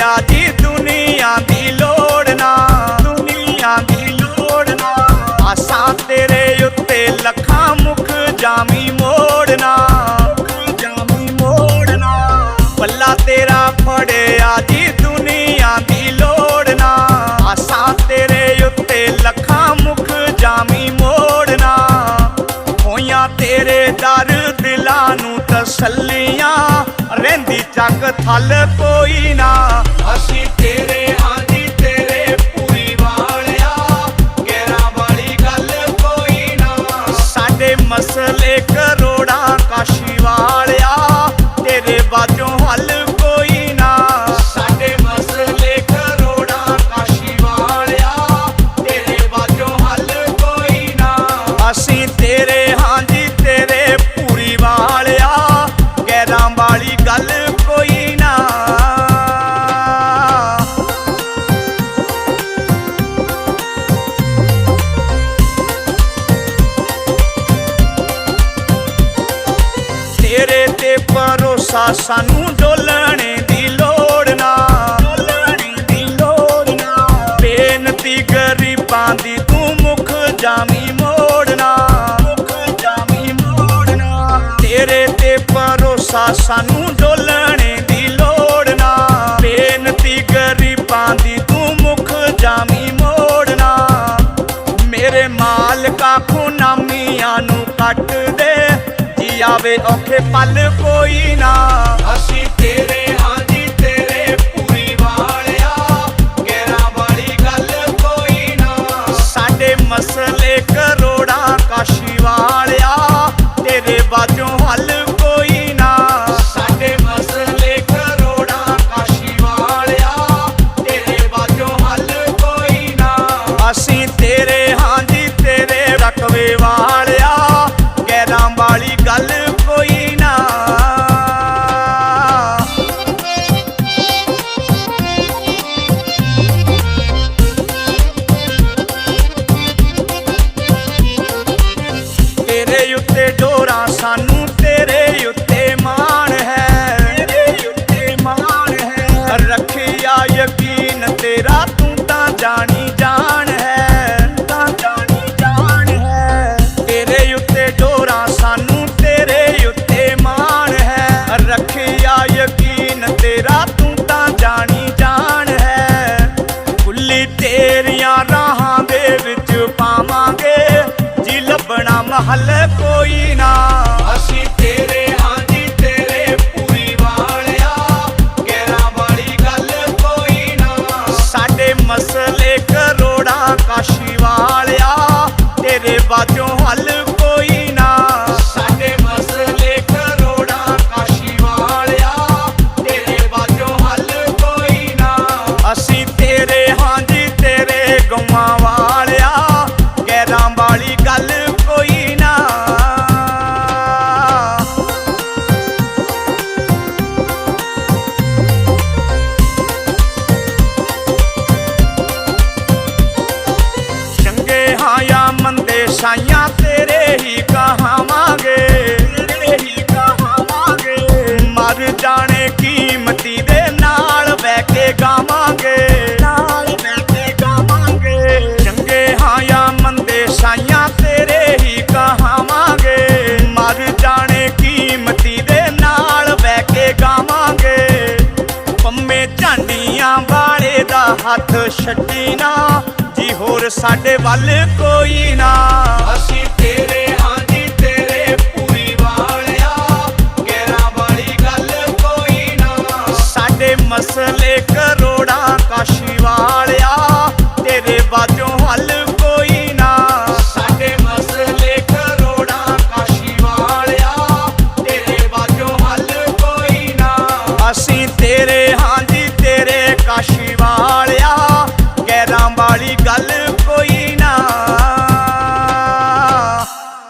ਆ ਜੀ ਦੁਨੀਆ ਦੀ ਲੋੜ ਨਾ। ਦੁਨੀਆ ਦੀ ਲੋੜ ਨਾ। ਆਸਾਂ ਤੇਰੇ ਉੱਤੇ ਲੱਖਾਂ ਮੁਖ ਜਾਮੀ ਮੋੜਨਾ ਜਾਮੀ ਮੋੜਨਾ ਪੱਲਾ ਤੇਰਾ ਫੜਿਆ ਜੀ ਦੁਨੀਆ ਦੀ ਲੋੜ ਨਾ। ਆਸਾਂ ਤੇਰੇ ਉੱਤੇ ਲੱਖਾਂ ਮੁਖ ਜਾਮੀ ਮੋੜਨਾ ਹੋਈਆਂ ਤੇਰੇ ਦਰ ਦਿਲਾਂ ਨੂੰ ਤਸੱਲੀਆਂ। ਰਹਿ ਚੱਕ ਥੱਲ ਕੋਈ ਨਾ। ਅਸੀਂ ਤੇਰੇ ਹਾਂ ਤੇਰੇ ਪੂਰੀ ਵਾਲਿਆ। ਗੈਰਾਂ ਵਾਲੀ ਗੱਲ ਕੋਈ ਨਾ। ਸਾਡੇ ਮਸਲੇ ਕਰੋੜਾਂ ਕਾਸ਼ੀ ਵਾਲਿਆ ਤੇਰੇ ਬਾਝੋਂ ਹੱਲ ਕੋਈ ਨਾ। ਸਾਡੇ ਮਸਲੇ ਕਰੋੜਾਂ ਕਾਸ਼ੀ ਵਾਲਿਆ ਤੇਰੇ ਬਾਝੋਂ ਹੱਲ ਕੋਈ ਨਾ। ਅਸੀਂ ਤੇਰੇ ਹਾਂ ਤੇਰੇ ਪੂਰੀ ਵਾਲਿਆ ਗੈਰਾਂ ਵਾਲੀ ਗੱਲ ਭਰੋਸਾ ਸਾਨੂੰ ਡੋਲਣੇ ਦੀ ਲੋੜ ਨਾ। ਡੋਲਣੇ ਦੀ ਲੋੜ ਨਾ ਬੇਨਤੀ ਗਰੀਬਾਂ ਦੀ, ਤੂੰ ਮੁਖ ਜਾਮੀ ਮੋੜਨਾ ਮੁਖ ਜਾਮੀ ਮੋੜਨਾ ਤੇਰੇ ਤੇ ਭਰੋਸਾ, ਸਾਨੂੰ ਡੋਲਣੇ ਆਵੇ ਔਖੇ ਪਲ ਕੋਈ ਨਾ। ਅਸੀਂ ਤੇਰੇ ਉੱਤੇ ਡੋਰਾ ਸਾਨੂੰ। ਲੱਭਣਾ ਕੋਈ ਨਾ ਚੰਗੇ ਮੰਦੇ ਸਾਈਆਂ, ਤੇਰੇ ਹੀ ਕਹਾਵਾਂਗੇ ਤੇਰੇ ਹੀ ਕਹਾਵਾਂਗੇ ਮਰ ਜਾਣੇ ਕੀਮਤੀ ਦੇ ਨਾਲ ਬਹਿ ਕੇ ਗਾਵਾਂਗੇ। ਨਾਲ ਬਹਿ ਕੇ ਗਾਵਾਂਗੇ। ਚੰਗੇ ਹਾਇਆ ਮੰਦੇ ਸਾਈਆਂ, ਤੇਰੇ ਹੀ ਕਹਾਵਾਂਗੇ ਮਰ ਜਾਣੇ ਕੀਮਤੀ ਦੇ ਨਾਲ ਬਹਿ ਕੇ ਗਾਵਾਂਗੇ। ਪੰਮੇ ਝਾਂਡੀਆਂ ਵਾਲੇ ਦਾ ਹੱਥ ਛੱਡੀ ਨਾ ਹੋਰ ਸਾਡੇ ਵੱਲ ਕੋਈ ਨਾ